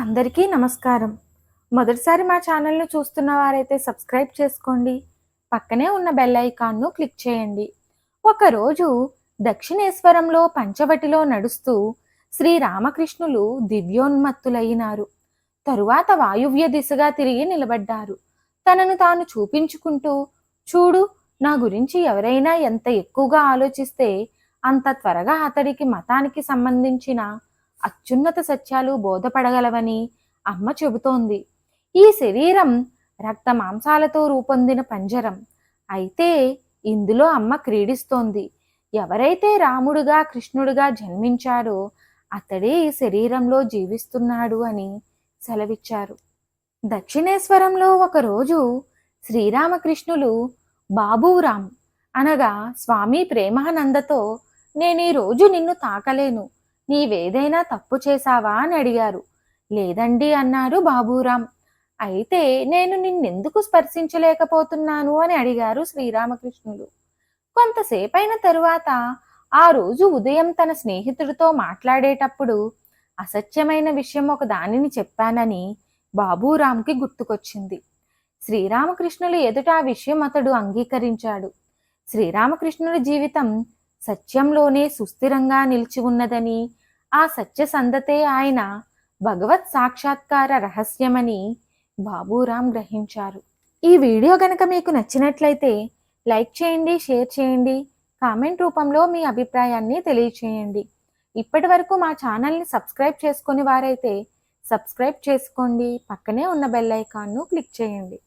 అందరికీ నమస్కారం. మొదటిసారి మా ఛానల్ను చూస్తున్న వారైతే సబ్స్క్రైబ్ చేసుకోండి. పక్కనే ఉన్న బెల్ ఐకాన్ను క్లిక్ చేయండి. ఒకరోజు దక్షిణేశ్వరంలో పంచవటిలో నడుస్తూ శ్రీరామకృష్ణులు దివ్యోన్మత్తులైనారు. తరువాత వాయువ్య దిశగా తిరిగి నిలబడ్డారు. తనను తాను చూపించుకుంటూ చూడు నా గురించి ఎవరైనా ఎంత ఎక్కువగా ఆలోచిస్తే అంత త్వరగా అతడికి మతానికి సంబంధించిన అత్యున్నత సత్యాలు బోధపడగలవని అమ్మ చెబుతోంది. ఈ శరీరం రక్త మాంసాలతో రూపొందిన పంజరం. అయితే ఇందులో అమ్మ క్రీడిస్తోంది. ఎవరైతే రాముడుగా కృష్ణుడుగా జన్మించాడో అతడే ఈ శరీరంలో జీవిస్తున్నాడు అని సెలవిచ్చారు. దక్షిణేశ్వరంలో ఒకరోజు శ్రీరామకృష్ణులు బాబూరామ్ అనగా స్వామి ప్రేమానందతో నేను ఈరోజు రోజు నిన్ను తాకలేను. నీవేదైనా తప్పు చేశావా అని అడిగారు. లేదండి అన్నారు బాబూరాం అయితే నేను నిన్నెందుకు స్పర్శించలేకపోతున్నాను అని అడిగారు శ్రీరామకృష్ణులు. కొంతసేపైన తరువాత ఆ రోజు ఉదయం తన స్నేహితుడితో మాట్లాడేటప్పుడు అసత్యమైన విషయం ఒక దానిని చెప్పానని బాబూరాంకి గుర్తుకొచ్చింది. శ్రీరామకృష్ణులు ఎదుట ఆ విషయం అతడు అంగీకరించాడు. శ్రీరామకృష్ణుడి జీవితం సత్యంలోనే సుస్థిరంగా నిలిచి ఉన్నదని ఆ సత్య సందతే ఆయన భగవత్ సాక్షాత్కార రహస్యమని బాబూరాం గ్రహించారు. ఈ వీడియో గనక మీకు నచ్చినట్లయితే లైక్ చేయండి షేర్ చేయండి కామెంట్ రూపంలో మీ అభిప్రాయాన్ని తెలియచేయండి. ఇప్పటి వరకు మా ఛానల్ని సబ్స్క్రైబ్ చేసుకుని వారైతే సబ్స్క్రైబ్ చేసుకోండి పక్కనే ఉన్న బెల్ ఐకాన్ను క్లిక్ చేయండి.